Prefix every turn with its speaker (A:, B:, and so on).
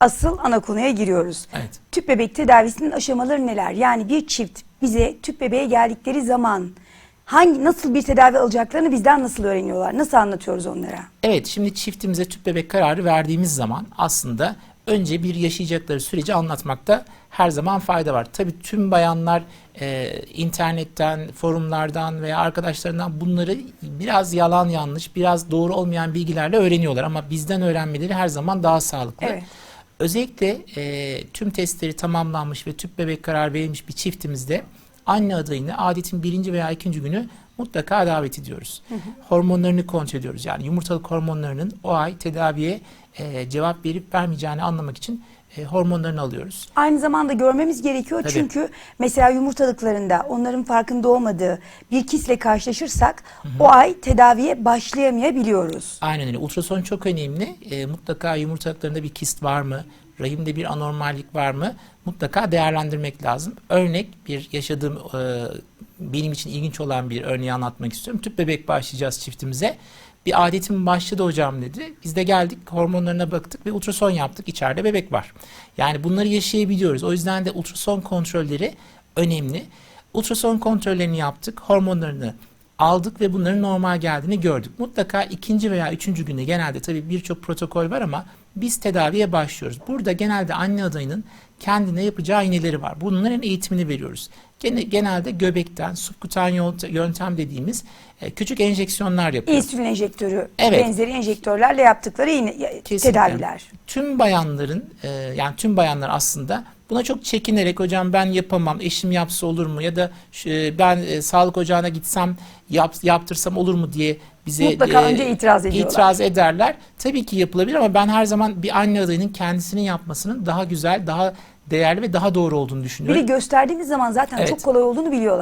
A: asıl ana konuya giriyoruz.
B: Evet.
A: Tüp bebek tedavisinin aşamaları neler? Yani bir çift bize tüp bebeğe geldikleri zaman hangi nasıl bir tedavi alacaklarını bizden nasıl öğreniyorlar? Nasıl anlatıyoruz onlara?
B: Evet, şimdi çiftimize tüp bebek kararı verdiğimiz zaman aslında önce bir yaşayacakları süreci anlatmakta her zaman fayda var. Tabii tüm bayanlar e, internetten, forumlardan veya arkadaşlarından bunları biraz yalan yanlış, biraz doğru olmayan bilgilerle öğreniyorlar ama bizden öğrenmeleri her zaman daha sağlıklı.
A: Evet.
B: Özellikle e, tüm testleri tamamlanmış ve tüp bebek karar verilmiş bir çiftimizde anne adayını adetin birinci veya ikinci günü mutlaka davet ediyoruz. Hormonlarını kontrol ediyoruz. Yani yumurtalık hormonlarının o ay tedaviye e, cevap verip vermeyeceğini anlamak için e, hormonlarını alıyoruz.
A: Aynı zamanda görmemiz gerekiyor
B: Tabii.
A: çünkü mesela yumurtalıklarında onların farkında olmadığı bir kisle karşılaşırsak o ay tedaviye başlayamayabiliyoruz.
B: Aynen öyle. Ultrason çok önemli. E, mutlaka yumurtalıklarında bir kist var mı? Rahimde bir anormallik var mı? Mutlaka değerlendirmek lazım. Örnek bir yaşadığım e, benim için ilginç olan bir örneği anlatmak istiyorum. Tüp bebek başlayacağız çiftimize. Bir adetim başladı hocam dedi. Biz de geldik hormonlarına baktık ve ultrason yaptık. İçeride bebek var. Yani bunları yaşayabiliyoruz. O yüzden de ultrason kontrolleri önemli. Ultrason kontrollerini yaptık. Hormonlarını aldık ve bunların normal geldiğini gördük. Mutlaka ikinci veya üçüncü günde genelde tabii birçok protokol var ama biz tedaviye başlıyoruz. Burada genelde anne adayının kendine yapacağı iğneleri var. Bunların eğitimini veriyoruz. Gene, genelde göbekten subkutan yöntem dediğimiz e, küçük enjeksiyonlar yapıyoruz.
A: İnsülin enjektörü
B: Evet.
A: benzeri enjektörlerle yaptıkları
B: Kesinlikle.
A: tedaviler.
B: Tüm bayanların e, yani tüm bayanlar aslında buna çok çekinerek hocam ben yapamam eşim yapsa olur mu ya da e, ben e, sağlık ocağına gitsem yap, yaptırsam olur mu diye bize
A: Mutlaka önce itiraz ediyorlar.
B: itiraz ederler. Tabii ki yapılabilir ama ben her zaman bir anne adayının kendisinin yapmasının daha güzel, daha değerli ve daha doğru olduğunu
A: Biri
B: düşünüyorum.
A: gösterdiğimiz zaman zaten
B: Evet.
A: çok kolay olduğunu biliyorlar.